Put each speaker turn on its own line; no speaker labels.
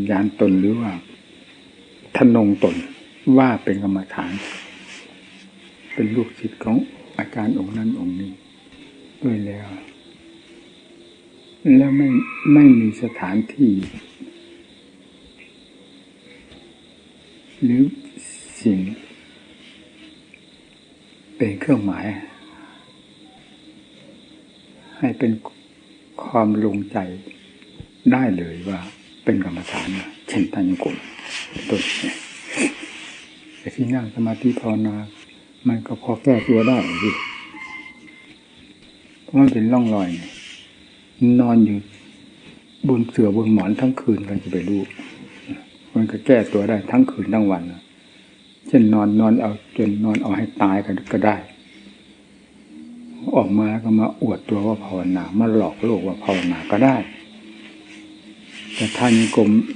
ญญาณตนหรือว่าทนงตนว่าเป็นกรรมฐาน เป็นลูกศิษย์ของอาจารย์องค์นั้นองค์นี้ ด้วยแล้ว แล้วไม่ไม่มีสถานที่ หรือสิ่ง เป็นเครื่องหมาย ให้เป็นความลงใจได้เลยว่า เป็นกรรมฐานเช่นทันยกลมต้นเนี่ยแต่ที่นั่งสมาธิภาวนา มันก็พอแก้ตัวได้สิเพราะมันเป็นร่องรอย นอนอยู่บนเสื่อบนหมอนทั้งคืนใครจะไปรู้มันก็แก้ตัวได้ทั้งคืนทั้งวันเช่นนอนนอนเอาจนนอนเอาให้ตายกันก็ได้ ออกมาก็มาอวดตัวว่าภาวนามาหลอกโลกว่าภาวนาก็ได้ แต่ท่านกลม